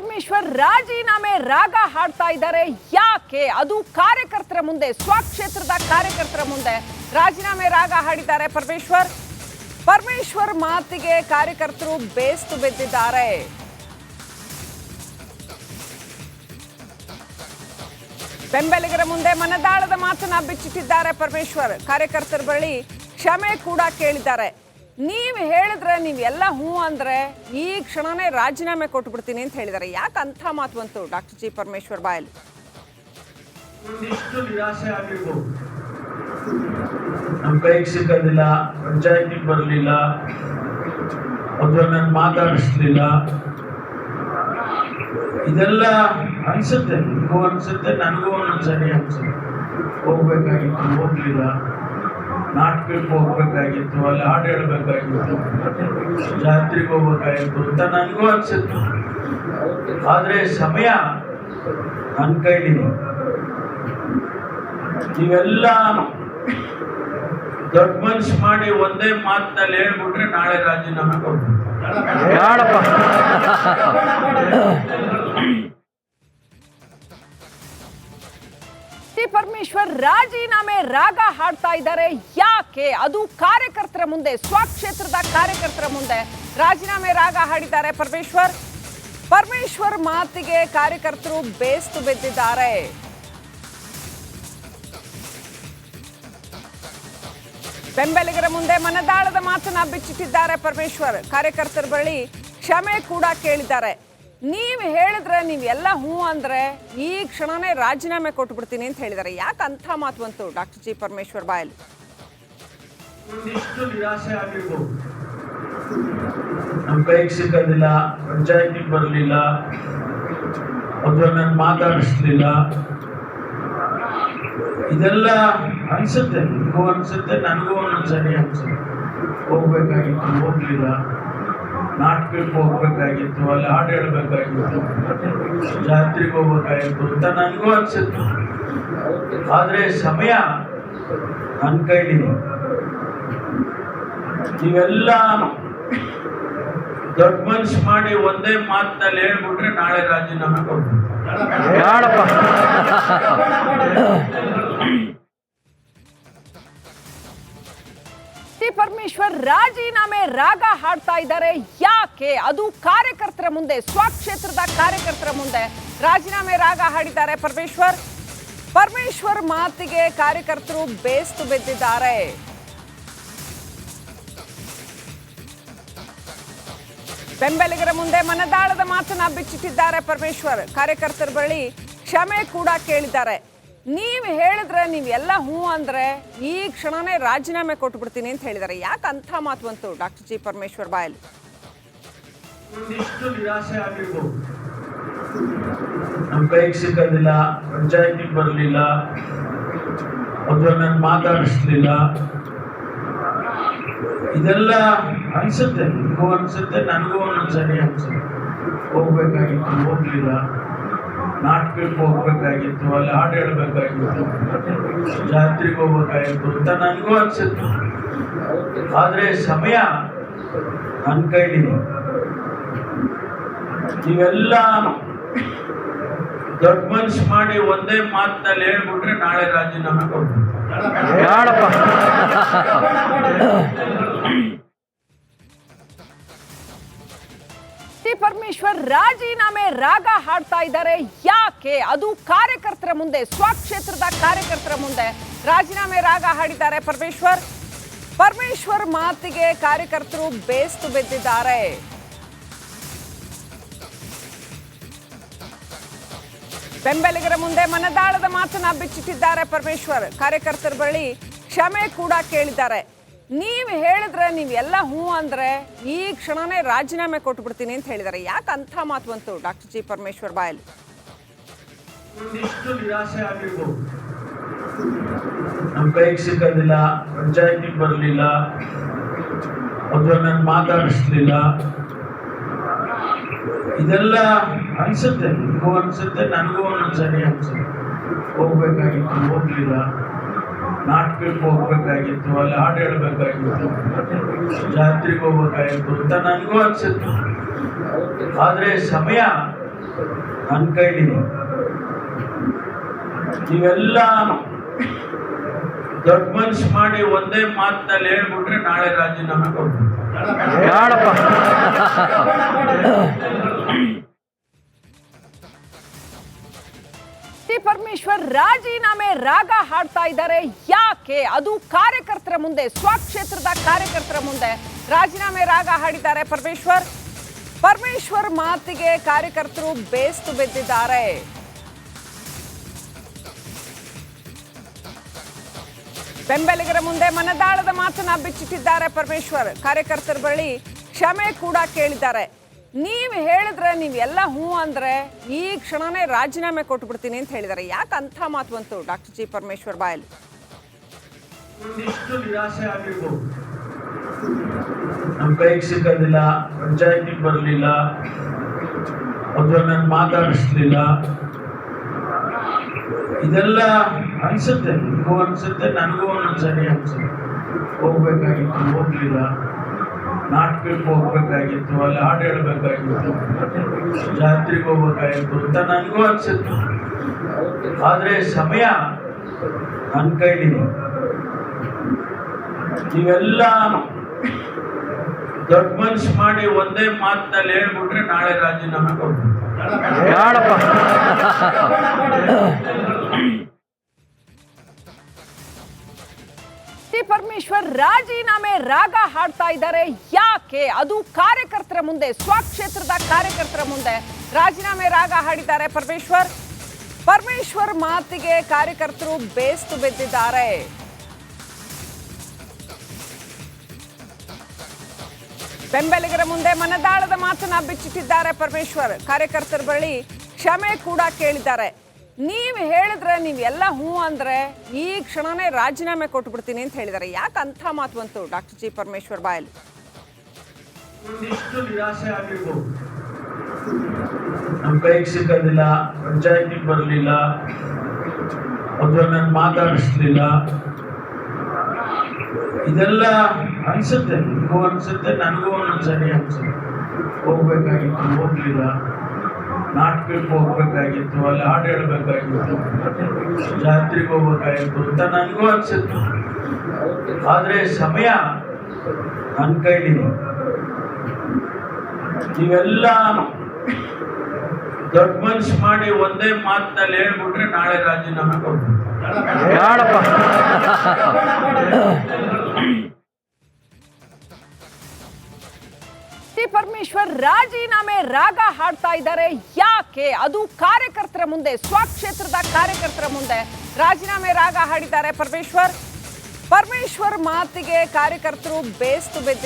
ಪರಮೇಶ್ವರ್ ರಾಜೀನಾಮೆ ರಾಗ ಹಾಡ್ತಾ ಇದ್ದಾರೆ. ಯಾಕೆ? ಅದು ಕಾರ್ಯಕರ್ತರ ಮುಂದೆ ಸ್ವಕ್ಷೇತ್ರದ ಕಾರ್ಯಕರ್ತರ ಮುಂದೆ ರಾಜೀನಾಮೆ ರಾಗ ಹಾಡಿದ್ದಾರೆ ಪರಮೇಶ್ವರ್. ಪರಮೇಶ್ವರ್ ಮಾತಿಗೆ ಕಾರ್ಯಕರ್ತರು ಬೇಸ್ತು ಬಿದ್ದಿದ್ದಾರೆ. ಬೆಂಬಲಿಗರ ಮುಂದೆ ಮನದಾಳದ ಮಾತನ್ನ ಬಿಚ್ಚಿಟ್ಟಿದ್ದಾರೆ ಪರಮೇಶ್ವರ್. ಕಾರ್ಯಕರ್ತರ ಬಳಿ ಕ್ಷಮೆ ಕೂಡ ಕೇಳಿದ್ದಾರೆ. ನೀವ್ ಹೇಳಿದ್ರೆ ನೀವೆಲ್ಲ ಹ್ಞೂ ಅಂದ್ರೆ ಈ ಕ್ಷಣನೇ ರಾಜೀನಾಮೆ ಕೊಟ್ಬಿಡ್ತೀನಿ ಅಂತ ಹೇಳಿದ್ದಾರೆ ಯಾಕೆ ಅಂಥ ಮಾತು ಬಂತು ಡಾಕ್ಟರ್ ಜಿ ಪರಮೇಶ್ವರ್ ಬಾಯಲ್ಲಿ? ನಿರಾಶೆ ಆಗಿರ್ಬೋದು ನಮ್ ಕೈಗೆ ಸಿಗೋದಿಲ್ಲ ಬರಲಿಲ್ಲ ಅಥವಾ ಮಾತಾಡಿಸ್ಲಿಲ್ಲ. ಇದೆಲ್ಲ ಅನ್ಸುತ್ತೆ, ನಿಮಗೂ ಅನ್ಸುತ್ತೆ, ನನಗೂ ಒಂದೊಂದ್ಸರಿ ಅನ್ಸುತ್ತೆ. ಹೋಗ್ಬೇಕಾಗಿತ್ತು, ಹೋಗ್ಲಿಲ್ಲ. ನಾಟಕಕ್ಕೆ ಹೋಗ್ಬೇಕಾಗಿತ್ತು, ಅಲ್ಲಿ ಹಾಡು ಹೇಳ್ಬೇಕಾಗಿತ್ತು, ಜಾತ್ರೆಗೆ ಹೋಗ್ಬೇಕಾಗಿತ್ತು ಅಂತ ನನಗೂ ಅನ್ಸುತ್ತೆ. ಆದರೆ ಸಮಯ ನನ್ನ ಕೈಲಿ ನೀವೆಲ್ಲ ದೊಡ್ಡ ಮನ್ಸು ಮಾಡಿ ಒಂದೇ ಮಾತಿನಲ್ಲಿ ಹೇಳ್ಬಿಟ್ರೆ ನಾಳೆ ರಾಜೀನಾಮೆ ಕೊಡ್ಬೇಕು ಟಿ ಪರಮೇಶ್ವರ್ ರಾಜೀನಾಮೆ ರಾಗ ಹಾಡ್ತಾ ಇದ್ದಾರೆ. ಯಾಕೆ? ಅದು ಕಾರ್ಯಕರ್ತರ ಮುಂದೆ, ಸ್ವಕ್ಷೇತ್ರದ ಕಾರ್ಯಕರ್ತರ ಮುಂದೆ ರಾಜೀನಾಮೆ ರಾಗ ಹಾಡಿದ್ದಾರೆ ಪರಮೇಶ್ವರ್. ಪರಮೇಶ್ವರ್ ಮಾತಿಗೆ ಕಾರ್ಯಕರ್ತರು ಬೇಸ್ತು ಬಿದ್ದಿದ್ದಾರೆ. ಬೆಂಬಲಿಗರ ಮುಂದೆ ಮನದಾಳದ ಮಾತನ್ನ ಬಿಚ್ಚಿಟ್ಟಿದ್ದಾರೆ ಪರಮೇಶ್ವರ್. ಕಾರ್ಯಕರ್ತರ ಬಳಿ ಕ್ಷಮೆ ಕೂಡ ಕೇಳಿದ್ದಾರೆ. ನೀವ್ ಹೇಳಿದ್ರೆ ನೀವೆಲ್ಲ ಹ್ಞೂ ಅಂದ್ರೆ ಈ ಕ್ಷಣನೇ ರಾಜೀನಾಮೆ ಕೊಟ್ಬಿಡ್ತೀನಿ ಅಂತ ಹೇಳಿದ್ದಾರೆ ಯಾಕೆ ಅಂಥ ಮಾತು ಬಂತು ಡಾಕ್ಟರ್ ಜಿ ಪರಮೇಶ್ವರ್ ಬಾಯಲ್ಲಿ? ಒಂದಿಷ್ಟು ನಿರಾಶೆ ಆಗಿರ್ಬೋದು. ನಮ್ಮ ಕೈಗೆ ಸಿಕ್ಕೋದಿಲ್ಲ ಬರಲಿಲ್ಲ ಅಥವಾ ಮಾತಾಡಿಸ್ಲಿಲ್ಲ. ಇದೆಲ್ಲ ಅನ್ಸುತ್ತೆ, ನಿಮಗೂ ಅನ್ಸುತ್ತೆ, ನನಗೂ ಒಂದೊಂದ್ಸರಿ ಅನ್ಸುತ್ತೆ. ಹೋಗ್ಬೇಕಾಗಿತ್ತು, ಹೋಗ್ಲಿಲ್ಲ. ನಾಟಕಕ್ಕೆ ಹೋಗ್ಬೇಕಾಗಿತ್ತು, ಅಲ್ಲಿ ಹಾಡು ಹೇಳ್ಬೇಕಾಗಿತ್ತು, ಜಾತ್ರೆಗೆ ಹೋಗ್ಬೇಕಾಗಿತ್ತು ಅಂತ ನನಗೂ ಅನ್ಸುತ್ತೆ. ಆದರೆ ಸಮಯ ನನ್ನ ಕೈಲಿದೆ ಇವೆಲ್ಲ ದೊಡ್ಡ ಮನ್ಸು ಮಾಡಿ ಒಂದೇ ಮಾತಿನಲ್ಲಿ ಹೇಳ್ಬಿಟ್ರೆ ನಾಳೆ ರಾಜೀನಾಮೆ ಕೊಡ್ಬೇಕು ರಾಜೀನಾಮೆ ರಾಗ ಹಾಡ್ತಾ ಇದ್ದಾರೆ. ಯಾಕೆ? ಅದು ಕಾರ್ಯಕರ್ತರ ಮುಂದೆ, ಸ್ವಕ್ಷೇತ್ರದ ಕಾರ್ಯಕರ್ತರ ಮುಂದೆ ರಾಜೀನಾಮೆ ರಾಗ ಹಾಡಿದ್ದಾರೆ ಪರಮೇಶ್ವರ್. ಪರಮೇಶ್ವರ್ ಮಾತಿಗೆ ಕಾರ್ಯಕರ್ತರು ಬೇಸ್ತು ಬಿದ್ದಿದ್ದಾರೆ. ಬೆಂಬಲಿಗರ ಮುಂದೆ ಮನದಾಳದ ಮಾತನ್ನ ಬಿಚ್ಚಿಟ್ಟಿದ್ದಾರೆ ಪರಮೇಶ್ವರ್. ಕಾರ್ಯಕರ್ತರ ಬಳಿ ಕ್ಷಮೆ ಕೂಡ ಕೇಳಿದ್ದಾರೆ. ನೀವ್ ಹೇಳಿದ್ರೆ ನೀವೆಲ್ಲ ಹ್ಞೂ ಅಂದ್ರೆ ಈ ಕ್ಷಣನೇ ರಾಜೀನಾಮೆ ಕೊಟ್ಬಿಡ್ತೀನಿ ಅಂತ ಹೇಳಿದ್ದಾರೆ ಯಾಕೆ ಅಂಥ ಮಾತು ಬಂತು ಡಾಕ್ಟರ್ ಜಿ ಪರಮೇಶ್ವರ್ ಬಾಯಲ್ಲಿ? ನಿರಾಶೆ ಆಗಿರ್ಬೋದು. ನಮ್ ಕೈಗೆ ಸಿಕ್ಕೋದಿಲ್ಲ, ಪಂಚಾಯತಿಗೆ ಬರಲಿಲ್ಲ ಅಥವಾ ಮಾತಾಡಿಸ್ಲಿಲ್ಲ. ಇದೆಲ್ಲ ಅನ್ಸುತ್ತೆ, ನಿಮಗೂ ಅನ್ಸುತ್ತೆ, ನನಗೂ ಒಂದೊಂದ್ಸರಿ ಅನ್ಸುತ್ತೆ. ಹೋಗ್ಬೇಕಾಗಿತ್ತು, ಹೋಗ್ಲಿಲ್ಲ. ನಾಟಕಕ್ಕೆ ಹೋಗ್ಬೇಕಾಗಿತ್ತು, ಅಲ್ಲಿ ಹಾಡು ಹೇಳ್ಬೇಕಾಗಿತ್ತು, ಜಾತ್ರೆಗೆ ಹೋಗ್ಬೇಕಾಗಿತ್ತು ಅಂತ ನನಗೂ ಅನ್ಸುತ್ತೆ. ಆದ್ರೆ ಸಮಯ ನನ್ನ ಕೈಲಿ ನೀವೆಲ್ಲ ದೊಡ್ಡ ಮನ್ಸು ಮಾಡಿ ಒಂದೇ ಮಾತಿನಲ್ಲಿ ಹೇಳ್ಬಿಟ್ರೆ ನಾಳೆ ರಾಜೀನಾಮೆ ಕೊಡ್ಬೇಕು ಪರಮೇಶ್ವರ್ ರಾಜೀನಾಮೆ ರಾಗ ಹಾಡ್ತಾ ಇದ್ದಾರೆ. ಯಾಕೆ? ಅದು ಕಾರ್ಯಕರ್ತರ ಮುಂದೆ ಸ್ವಕ್ಷೇತ್ರದ ಕಾರ್ಯಕರ್ತರ ಮುಂದೆ ರಾಜೀನಾಮೆ ರಾಗ ಹಾಡಿದ್ದಾರೆ ಪರಮೇಶ್ವರ್. ಪರಮೇಶ್ವರ್ ಮಾತಿಗೆ ಕಾರ್ಯಕರ್ತರು ಬೇಸ್ತು ಬಿದ್ದಿದ್ದಾರೆ. ಬೆಂಬಲಿಗರ ಮುಂದೆ ಮನದಾಳದ ಮಾತನ್ನ ಬಿಚ್ಚಿಟ್ಟಿದ್ದಾರೆ ಪರಮೇಶ್ವರ್. ಕಾರ್ಯಕರ್ತರ ಬಳಿ ಕ್ಷಮೆ ಕೂಡ ಕೇಳಿದ್ದಾರೆ. ನೀವ್ ಹೇಳಿದ್ರೆ ನೀವೆಲ್ಲ ಹ್ಞೂ ಅಂದ್ರೆ ಈ ಕ್ಷಣನೇ ರಾಜೀನಾಮೆ ಕೊಟ್ಬಿಡ್ತೀನಿ ಅಂತ ಹೇಳಿದ್ದಾರೆ ಯಾಕೆ ಅಂಥ ಮಾತು ಬಂತು ಡಾಕ್ಟರ್ ಜಿ ಪರಮೇಶ್ವರ್ ಬಾಯಲ್ಲಿ? ಒಂದಿಷ್ಟು ನಿರಾಶೆ ಆಗಿರ್ಬೋದು ನಮ್ ಕೈಗೆ ಪಂಚಾಯತಿಗೆ ಬರಲಿಲ್ಲ ಅಥವಾ ನನ್ನ ಮಾತಾಡಿಸ್ಲಿಲ್ಲ. ಇದೆಲ್ಲ ಅನ್ಸುತ್ತೆ, ನಿಮಗೂ ಅನ್ಸುತ್ತೆ, ನನಗೂ ಒಂದೊಂದ್ಸರಿ ಅನ್ಸುತ್ತೆ. ಹೋಗ್ಬೇಕಾಗಿತ್ತು, ಹೋಗ್ಲಿಲ್ಲ. ನಾಟಕಕ್ಕೆ ಹೋಗ್ಬೇಕಾಗಿತ್ತು, ಅಲ್ಲಿ ಹಾಡು ಹೇಳ್ಬೇಕಾಗಿತ್ತು, ಜಾತ್ರೆಗೆ ಹೋಗ್ಬೇಕಾಗಿತ್ತು ಅಂತ ನನಗೂ ಅನ್ಸುತ್ತೆ. ಆದ್ರೆ ಸಮಯ ನನ್ನ ಕೈಲಿದೆ ನೀವೆಲ್ಲ ದೊಡ್ಡ ಮನ್ಸು ಮಾಡಿ ಒಂದೇ ಮಾತಿನಲ್ಲಿ ಹೇಳ್ಬಿಟ್ರೆ ನಾಳೆ ರಾಜೀನಾಮೆ ಕೊಡ್ತೀನಿ. ಪರಮೇಶ್ವರ್ ರಾಜೀನಾಮೆ ರಾಗ ಹಾಡ್ತಾ ಇದ್ದಾರೆ. ಯಾಕೆ? ಅದು ಕಾರ್ಯಕರ್ತರ ಮುಂದೆ ಸ್ವಕ್ಷೇತ್ರದ ಕಾರ್ಯಕರ್ತರ ಮುಂದೆ ರಾಜೀನಾಮೆ ರಾಗ ಹಾಡಿದ್ದಾರೆ ಪರಮೇಶ್ವರ್. ಪರಮೇಶ್ವರ್ ಮಾತಿಗೆ ಕಾರ್ಯಕರ್ತರು ಬೇಸ್ತು ಬಿದ್ದಿದ್ದಾರೆ. ಬೆಂಬಲಿಗರ ಮುಂದೆ ಮನದಾಳದ ಮಾತನ್ನ ಬಿಚ್ಚಿಟ್ಟಿದ್ದಾರೆ ಪರಮೇಶ್ವರ್. ಕಾರ್ಯಕರ್ತರ ಬಳಿ ಕ್ಷಮೆ ಕೂಡ ಕೇಳಿದ್ದಾರೆ. ನೀವು ಹೇಳಿದ್ರೆ ನೀವೆಲ್ಲ ಹ್ಞೂ ಅಂದ್ರೆ ಈ ಕ್ಷಣನೇ ರಾಜೀನಾಮೆ ಕೊಟ್ಬಿಡ್ತೀನಿ ಅಂತ ಹೇಳಿದ್ದಾರೆ ಯಾಕೆ ಅಂಥ ಮಾತು ಬಂತು ಡಾಕ್ಟರ್ ಜಿ ಪರಮೇಶ್ವರ್ ಬಾಯಲ್ಲಿ? ಒಂದಿಷ್ಟು ನಿರಾಶೆ ನಮ್ಮ ಕೈಗೆ ಸಿಕ್ಕೋದಿಲ್ಲ ಬರಲಿಲ್ಲ ಅಥವಾ ನಾನು ಮಾತಾಡಿಸ್ಲಿಲ್ಲ. ಇದೆಲ್ಲ ಅನ್ಸುತ್ತೆ, ನಿಮಗೂ ಅನ್ಸುತ್ತೆ, ನನಗೂ ಒಂದೊಂದ್ಸರಿ ಅನ್ಸುತ್ತೆ. ಹೋಗ್ಬೇಕಾಗಿತ್ತು, ಹೋಗ್ಲಿಲ್ಲ. ನಾಟಕಕ್ಕೆ ಹೋಗ್ಬೇಕಾಗಿತ್ತು, ಅಲ್ಲಿ ಹಾಡು ಹೇಳ್ಬೇಕಾಗಿತ್ತು, ಜಾತ್ರೆಗೆ ಹೋಗ್ಬೇಕಾಗಿತ್ತು ಅಂತ ನನಗೂ ಅನ್ಸುತ್ತೆ. ಆದರೆ ಸಮಯ ನನ್ನ ಕೈಲಿ ನೀವೆಲ್ಲ ದೊಡ್ಡ ಮನ್ಸು ಮಾಡಿ ಒಂದೇ ಮಾತಿನಲ್ಲಿ ಹೇಳ್ಬಿಟ್ರೆ ನಾಳೆ ರಾಜೀನಾಮೆ ಕೊಡ್ತೀನಿ. ಪರಮೇಶ್ವರ್ ರಾಜೀನಾಮೆ ರಾಗ ಹಾಡ್ತಾ ಇದ್ದಾರೆ. ಯಾಕೆ? ಅದು ಕಾರ್ಯಕರ್ತರ ಮುಂದೆ ಸ್ವಕ್ಷೇತ್ರದ ಕಾರ್ಯಕರ್ತರ ಮುಂದೆ ರಾಜೀನಾಮೆ ರಾಗ ಹಾಡಿದ್ದಾರೆ ಪರಮೇಶ್ವರ್. ಪರಮೇಶ್ವರ್ ಮಾತಿಗೆ ಕಾರ್ಯಕರ್ತರು ಬೇಸ್ತು ಬಿದ್ದಿದ್ದಾರೆ. ಬೆಂಬಲಿಗರ ಮುಂದೆ ಮನದಾಳದ ಮಾತನ್ನ ಬಿಚ್ಚಿಟ್ಟಿದ್ದಾರೆ ಪರಮೇಶ್ವರ್. ಕಾರ್ಯಕರ್ತರ ಬಳಿ ಕ್ಷಮೆ ಕೂಡ ಕೇಳಿದ್ದಾರೆ. ನೀವು ಹೇಳಿದ್ರೆ ನೀವೆಲ್ಲ ಹ್ಞೂ ಅಂದ್ರೆ ಈ ಕ್ಷಣನೇ ರಾಜೀನಾಮೆ ಕೊಟ್ಬಿಡ್ತೀನಿ ಅಂತ ಹೇಳಿದ್ದಾರೆ ಯಾಕೆ ಅಂಥ ಮಾತು ಬಂತು ಡಾಕ್ಟರ್ ಜಿ ಪರಮೇಶ್ವರ್ ಬಾಯಲ್ಲಿ? ನಿರಾಶೆ ನಮ್ಮ ಕೈಗೆ ಪಂಚಾಯತಿಗೆ ಬರಲಿಲ್ಲ ಅಥವಾ ಮಾತಾಡಿಸ್ಲಿಲ್ಲ. ಇದೆಲ್ಲ ಅನ್ಸುತ್ತೆ, ನಿಮಗೂ ಅನ್ಸುತ್ತೆ, ನನಗೂ ಒಂದೊಂದ್ಸರಿ ಅನ್ಸುತ್ತೆ. ಹೋಗ್ಬೇಕಾಗಿತ್ತು, ಹೋಗ್ಲಿಲ್ಲ. ನಾಟಕಕ್ಕೆ ಹೋಗ್ಬೇಕಾಗಿತ್ತು, ಅಲ್ಲಿ ಹಾಡು ಹೇಳ್ಬೇಕಾಗಿತ್ತು, ಜಾತ್ರೆಗೆ ಹೋಗ್ಬೇಕಾಗಿತ್ತು ಅಂತ ನನಗೂ ಅನ್ಸುತ್ತೆ. ಆದರೆ ಸಮಯ ನನ್ನ ಕೈಲಿ ನೀವೆಲ್ಲ ದೊಡ್ಡ ಮನ್ಸು ಮಾಡಿ ಒಂದೇ ಮಾತಿನಲ್ಲಿ ಹೇಳ್ಬಿಟ್ರೆ ನಾಳೆ ರಾಜೀನಾಮೆ ಕೊಡ್ತೀನಿ. ಟಿ ಪರಮೇಶ್ವರ್ ರಾಜೀನಾಮೆ ರಾಗ ಹಾಡ್ತಾ ಇದ್ದಾರೆ. ಯಾಕೆ? ಅದು ಕಾರ್ಯಕರ್ತರ ಮುಂದೆ, ಸ್ವಕ್ಷೇತ್ರದ ಕಾರ್ಯಕರ್ತರ ಮುಂದೆ ರಾಜೀನಾಮೆ ರಾಗ ಹಾಡಿದ್ದಾರೆ ಪರಮೇಶ್ವರ್. ಪರಮೇಶ್ವರ್ ಮಾತಿಗೆ ಕಾರ್ಯಕರ್ತರು ಬೇಸ್ತು ಬಿದ್ದಿದ್ದಾರೆ.